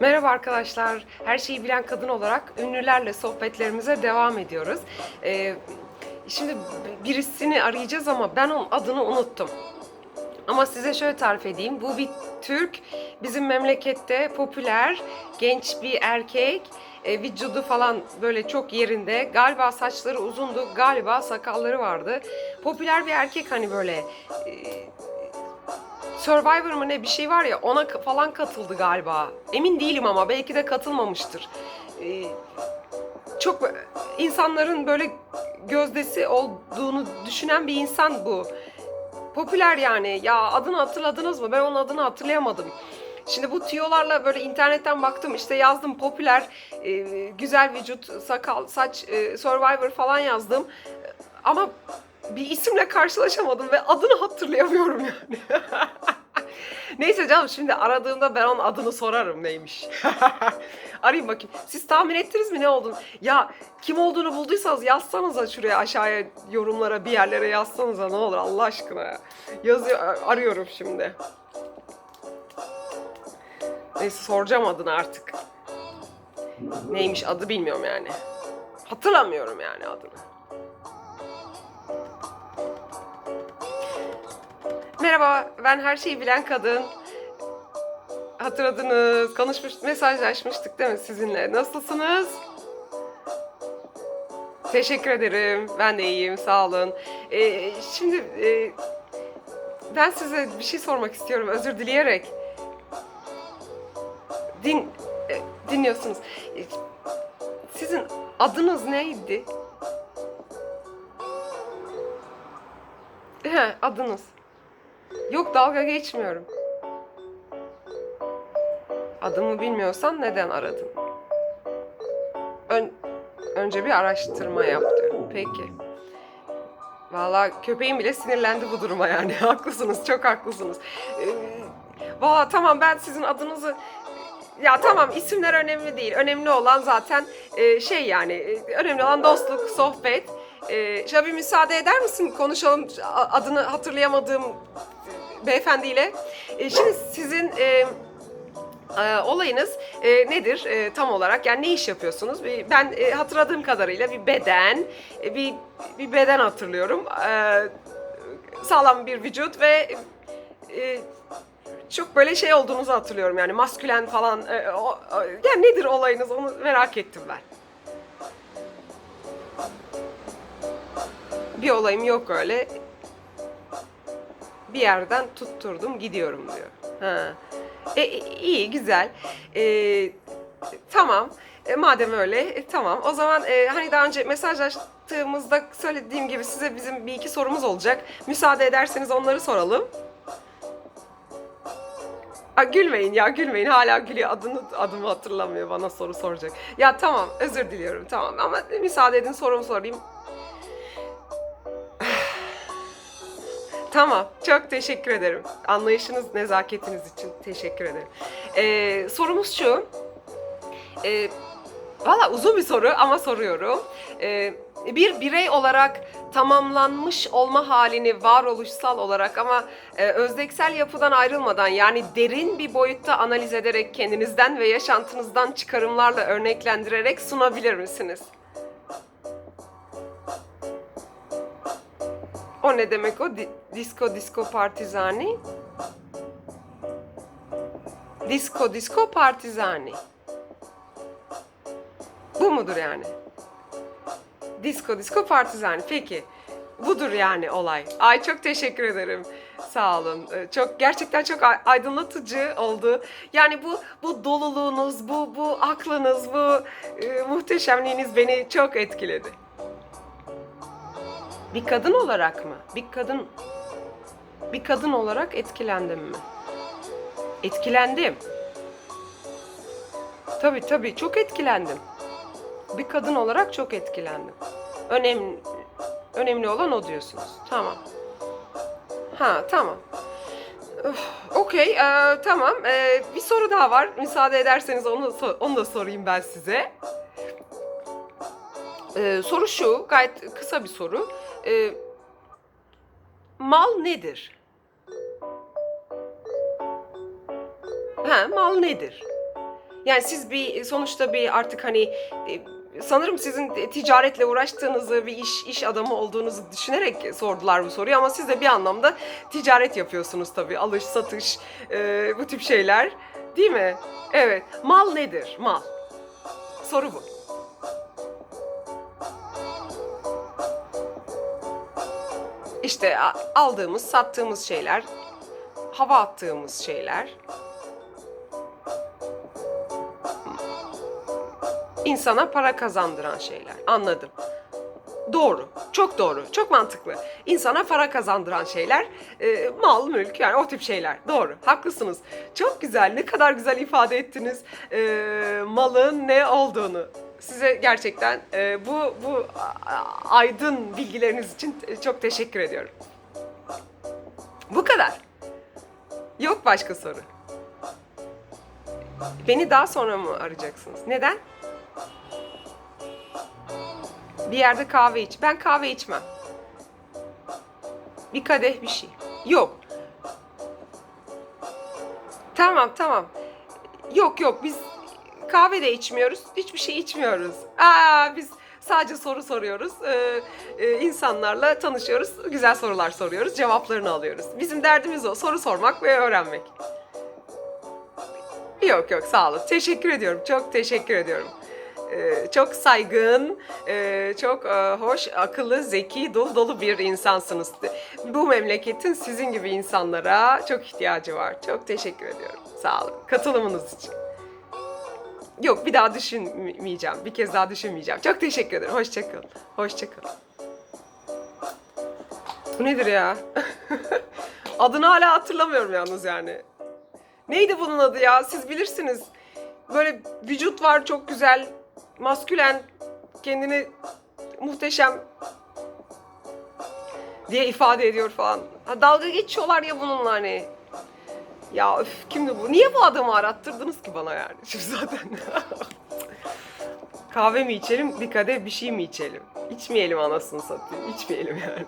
Merhaba arkadaşlar. Her şeyi bilen kadın olarak ünlülerle sohbetlerimize devam ediyoruz. Ee, şimdi birisini arayacağız ama ben onun adını unuttum. Ama size şöyle tarif edeyim. Bu bir Türk. Bizim memlekette popüler genç bir erkek. E, vücudu falan böyle çok yerinde. Galiba saçları uzundu. Galiba sakalları vardı. Popüler bir erkek hani böyle e, Survivor mı ne bir şey var ya ona falan katıldı galiba. Emin değilim ama belki de katılmamıştır. Ee, çok insanların böyle gözdesi olduğunu düşünen bir insan bu. Popüler yani. Ya adını hatırladınız mı? Ben onun adını hatırlayamadım. Şimdi bu tüyolarla böyle internetten baktım işte yazdım popüler e, güzel vücut sakal saç e, survivor falan yazdım ama bir isimle karşılaşamadım ve adını hatırlayamıyorum yani. Neyse canım şimdi aradığımda ben onun adını sorarım neymiş. Arayayım bakayım. Siz tahmin ettiniz mi ne olduğunu? Ya kim olduğunu bulduysanız yazsanıza şuraya aşağıya yorumlara bir yerlere yazsanıza ne olur Allah aşkına ya. Yazıyor arıyorum şimdi. Neyse soracağım adını artık. Neymiş adı bilmiyorum yani. Hatırlamıyorum yani adını. Merhaba, ben her şeyi bilen kadın. Hatırladınız, konuşmuş, mesajlaşmıştık değil mi sizinle? Nasılsınız? Teşekkür ederim. Ben de iyiyim, sağ olun. Ee, şimdi e, ben size bir şey sormak istiyorum, özür dileyerek. Din e, dinliyorsunuz. Sizin adınız neydi? He, adınız. Yok dalga geçmiyorum. Adımı bilmiyorsan neden aradın? Ön- önce bir araştırma yap diyorum. Peki. Valla köpeğim bile sinirlendi bu duruma yani. haklısınız, çok haklısınız. Ee, Valla tamam ben sizin adınızı... Ya tamam isimler önemli değil. Önemli olan zaten e, şey yani e, önemli olan dostluk, sohbet. E, bir müsaade eder misin? Konuşalım adını hatırlayamadığım beyefendiyle. E, şimdi sizin e, e, olayınız e, nedir e, tam olarak? Yani ne iş yapıyorsunuz? Bir, ben e, hatırladığım kadarıyla bir beden, e, bir bir beden hatırlıyorum. E, sağlam bir vücut ve e, çok böyle şey olduğunuzu hatırlıyorum yani maskülen falan. E, o, o- yani nedir olayınız onu merak ettim ben. Bir olayım yok öyle bir yerden tutturdum gidiyorum diyor. Ha. E, e, iyi güzel. E, tamam. E, madem öyle e, tamam. O zaman e, hani daha önce mesajlaştığımızda söylediğim gibi size bizim bir iki sorumuz olacak. Müsaade ederseniz onları soralım. Aa, gülmeyin ya gülmeyin hala gülüyor adını adımı hatırlamıyor bana soru soracak. Ya tamam özür diliyorum tamam ama müsaade edin sorumu sorayım. Tamam, çok teşekkür ederim. Anlayışınız, nezaketiniz için teşekkür ederim. Ee, sorumuz şu. Ee, Valla uzun bir soru ama soruyorum. Ee, bir birey olarak tamamlanmış olma halini varoluşsal olarak ama e, özdeksel yapıdan ayrılmadan yani derin bir boyutta analiz ederek kendinizden ve yaşantınızdan çıkarımlarla örneklendirerek sunabilir misiniz? O ne demek o? Di- disco disco partizani? Disco disco partizani. Bu mudur yani? Disco disco partizani. Peki. Budur yani olay. Ay çok teşekkür ederim. Sağ olun. Ee, Çok gerçekten çok ay- aydınlatıcı oldu. Yani bu bu doluluğunuz, bu bu aklınız, bu e, muhteşemliğiniz beni çok etkiledi. Bir kadın olarak mı? Bir kadın bir kadın olarak etkilendim mi? Etkilendim. Tabii tabii çok etkilendim. Bir kadın olarak çok etkilendim. Önemli önemli olan o diyorsunuz. Tamam. Ha tamam. Okey, eee, tamam. Eee, bir soru daha var. Müsaade ederseniz onu onu da sorayım ben size. Ee, soru şu, gayet kısa bir soru. Ee, mal nedir? Ha, mal nedir? Yani siz bir sonuçta bir artık hani e, sanırım sizin ticaretle uğraştığınızı, bir iş iş adamı olduğunuzu düşünerek sordular bu soruyu ama siz de bir anlamda ticaret yapıyorsunuz tabii. Alış, satış, e, bu tip şeyler. Değil mi? Evet. Mal nedir? Mal. Soru bu. İşte aldığımız, sattığımız şeyler, hava attığımız şeyler. insana para kazandıran şeyler. Anladım. Doğru. Çok doğru. Çok mantıklı. İnsana para kazandıran şeyler, e, mal, mülk yani o tip şeyler. Doğru. Haklısınız. Çok güzel. Ne kadar güzel ifade ettiniz e, malın ne olduğunu. Size gerçekten e, bu bu aydın bilgileriniz için çok teşekkür ediyorum. Bu kadar. Yok başka soru. Beni daha sonra mı arayacaksınız? Neden? Bir yerde kahve iç. Ben kahve içmem. Bir kadeh bir şey. Yok. Tamam tamam. Yok yok biz kahve de içmiyoruz. Hiçbir şey içmiyoruz. Aa biz sadece soru soruyoruz. Ee, insanlarla tanışıyoruz. Güzel sorular soruyoruz. Cevaplarını alıyoruz. Bizim derdimiz o. Soru sormak ve öğrenmek. Yok yok sağ olun. Teşekkür ediyorum. Çok teşekkür ediyorum. Ee, çok saygın, e, çok e, hoş, akıllı, zeki, dolu dolu bir insansınız. Bu memleketin sizin gibi insanlara çok ihtiyacı var. Çok teşekkür ediyorum. Sağ olun. Katılımınız için. Yok bir daha düşünmeyeceğim. Bir kez daha düşünmeyeceğim. Çok teşekkür ederim. Hoşçakalın. Hoşçakalın. Bu nedir ya? Adını hala hatırlamıyorum yalnız yani. Neydi bunun adı ya? Siz bilirsiniz. Böyle vücut var çok güzel, maskülen, kendini muhteşem diye ifade ediyor falan. Ha, dalga geçiyorlar ya bununla hani. Ya öf, kimdi bu? Niye bu adamı arattırdınız ki bana yani? Şimdi zaten. Kahve mi içelim, bir kadeh bir şey mi içelim? İçmeyelim anasını satayım. İçmeyelim yani.